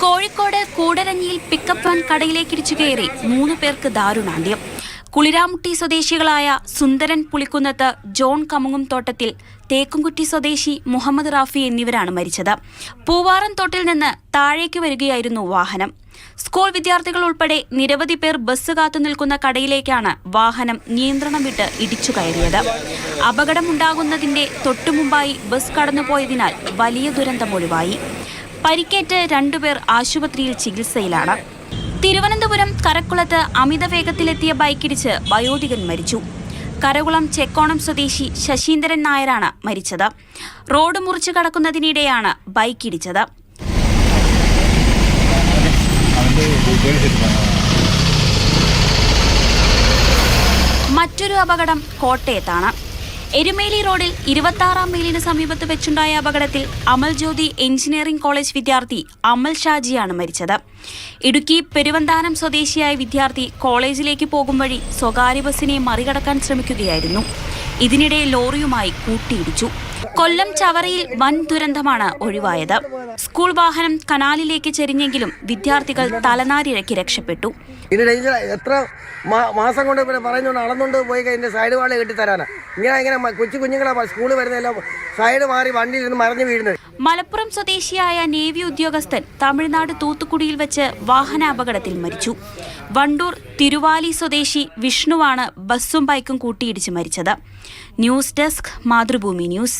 കോഴിക്കോട് കൂടരഞ്ഞിയിൽ pickup van കടയിലേക്കിടിച്ചു കയറി. മൂന്ന് പേർക്ക് ദാരുണാന്ത്യം. കുളിരാമുട്ടി സ്വദേശികളായ സുന്ദരൻ പുളിക്കുന്നത്ത് ജോൺ കമുങ്ങും തോട്ടത്തിൽ തേക്കുംകുറ്റി സ്വദേശി മുഹമ്മദ് റാഫി എന്നിവരാണ് മരിച്ചത്. പൂവാറൻ തോട്ടിൽ നിന്ന് താഴേക്ക് വരികയായിരുന്നു വാഹനം. സ്കൂൾ വിദ്യാർത്ഥികൾ ഉൾപ്പെടെ നിരവധി പേർ ബസ് കാത്തു നിൽക്കുന്ന കടയിലേക്കാണ് വാഹനം നിയന്ത്രണം വിട്ട് ഇടിച്ചു കയറിയത്. അപകടമുണ്ടാകുന്നതിന്റെ തൊട്ടുമുമ്പായി ബസ് കടന്നുപോയതിനാൽ വലിയ ദുരന്തം ഒഴിവായി പരിക്കേറ്റ് രണ്ടുപേർ ആശുപത്രിയിൽ ചികിത്സയിലാണ്. തിരുവനന്തപുരം കരക്കുളത്ത് അമിത വേഗത്തിലെത്തിയ ബൈക്കിടിച്ച് വയോധികൻ മരിച്ചു. കരകുളം ചെക്കോണം സ്വദേശി ശശീന്ദ്രൻ നായരാണ് മരിച്ചത്. റോഡ് മുറിച്ചു കടക്കുന്നതിനിടെയാണ് ബൈക്കിടിച്ചത്. മറ്റൊരു അപകടം കോട്ടയത്താണ്. എരുമേലി റോഡിൽ ഇരുപത്താറാം മൈലിന് സമീപത്ത് വെച്ചുണ്ടായ അപകടത്തിൽ അമൽ ജ്യോതി എഞ്ചിനീയറിംഗ് കോളേജ് വിദ്യാർത്ഥി അമൽ ഷാജിയാണ് മരിച്ചത്. ഇടുക്കി പെരുവന്താനം സ്വദേശിയായ വിദ്യാർത്ഥി കോളേജിലേക്ക് പോകും വഴി സ്വകാര്യ ബസ്സിനെ മറികടക്കാൻ ശ്രമിക്കുകയായിരുന്നു. ഇതിനിടെ ലോറിയുമായി കൂട്ടിയിടിച്ചു. കൊല്ലം ചവറയിൽ വൻ ദുരന്തമാണ് ഒഴിവായത്. സ്കൂൾ വാഹനം കനാലിലേക്ക് ചെരിഞ്ഞെങ്കിലും വിദ്യാർത്ഥികൾ തലനാരിഴക്കി രക്ഷപ്പെട്ടു. എത്ര മാസം കൊണ്ട് പിന്നെ പറയുന്നുണ്ട് അളന്നുകൊണ്ട് പോയി കഴിഞ്ഞാൽ സൈഡ് വാൾ കെട്ടിത്തരാനാ. ഇങ്ങനെ ഇങ്ങനെ മ- കൊച്ചു കുഞ്ഞുങ്ങളെ സ്കൂളിൽ വരുന്നതെല്ലാം സൈഡ് മാറി വണ്ടിയിൽ നിന്ന് മറിഞ്ഞു വീഴുന്നത്. മലപ്പുറം സ്വദേശിയായ നേവി ഉദ്യോഗസ്ഥൻ തമിഴ്നാട് തൂത്തുക്കുടിയിൽ വെച്ച് വാഹനാപകടത്തിൽ മരിച്ചു. വണ്ടൂർ തിരുവാലി സ്വദേശി വിഷ്ണുവാണ് ബസ്സും ബൈക്കും കൂട്ടിയിടിച്ച് മരിച്ചത്. News desk Mathrubhumi news.